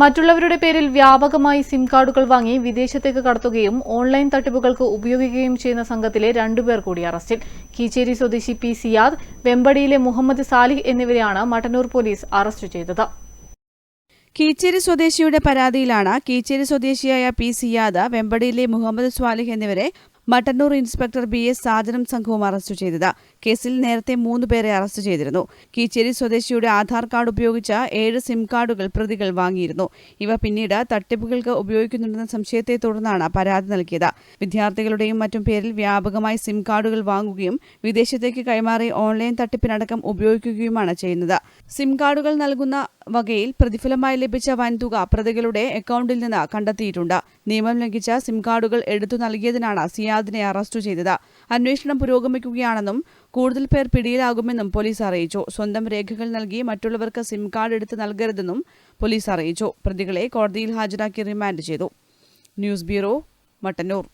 മറ്റുള്ളവരുടെ പേരിൽ വ്യാപകമായി സിം കാർഡുകൾ വാങ്ങി വിദേശത്തേക്ക് കടത്തുകയും ഓൺലൈൻ തട്ടിപ്പുകൾക്ക് ഉപയോഗിക്കുകയും ചെയ്യുന്ന സംഘത്തിലെ രണ്ടുപേർ കൂടി അറസ്റ്റിൽ. കീച്ചേരി സ്വദേശി പി സിയാദ് വെമ്പടിയിലെ മുഹമ്മദ് സാലിഹ് എന്നിവരെയാണ് മട്ടന്നൂർ പോലീസ് അറസ്റ്റ് ചെയ്തത്. കീച്ചേരി സ്വദേശിയുടെ പരാതിയിലാണ് കീച്ചേരി സ്വദേശിയായ പി സിയാദ് വെമ്പടിയിലെ മുഹമ്മദ് സ്വാലിഹ് എന്നിവരെ മട്ടന്നൂർ ഇൻസ്പെക്ടർ ബി എസ് സാജനം സംഘവും അറസ്റ്റ് ചെയ്തത്. കേസിൽ നേരത്തെ മൂന്ന് പേരെ അറസ്റ്റ് ചെയ്തിരുന്നു. കീച്ചേരി സ്വദേശിയുടെ ആധാർ കാർഡ് ഉപയോഗിച്ച ഏഴ് സിം കാർഡുകൾ പ്രതികൾ വാങ്ങിയിരുന്നു. ഇവ പിന്നീട് തട്ടിപ്പുകൾക്ക് ഉപയോഗിക്കുന്നുണ്ടെന്ന സംശയത്തെ തുടർന്നാണ് പരാതി നൽകിയത്. വിദ്യാർത്ഥികളുടെയും മറ്റും പേരിൽ വ്യാപകമായി സിം കാർഡുകൾ വാങ്ങുകയും വിദേശത്തേക്ക് കൈമാറി ഓൺലൈൻ തട്ടിപ്പിനടക്കം ഉപയോഗിക്കുകയുമാണ് ചെയ്യുന്നത്. സിം കാർഡുകൾ നൽകുന്ന വകയിൽ പ്രതിഫലമായി ലഭിച്ച വൻതുക പ്രതികളുടെ അക്കൗണ്ടിൽ നിന്ന് കണ്ടെത്തിയിട്ടുണ്ട്. നിയമം ലംഘിച്ച സിം കാർഡുകൾ എടുത്തു നൽകിയതിനാണ് സിയാദിനെ അറസ്റ്റ് ചെയ്തത്. അന്വേഷണം പുരോഗമിക്കുകയാണെന്നും കൂടുതൽ പേർ പിടിയിലാകുമെന്നും പോലീസ് അറിയിച്ചു. സ്വന്തം രേഖകൾ നൽകി മറ്റുള്ളവർക്ക് സിം കാർഡ് എടുത്തു നൽകരുതെന്നും പോലീസ് അറിയിച്ചു. പ്രതികളെ കോടതിയിൽ ഹാജരാക്കി റിമാൻഡ് ചെയ്തു. News bureau Mattannur.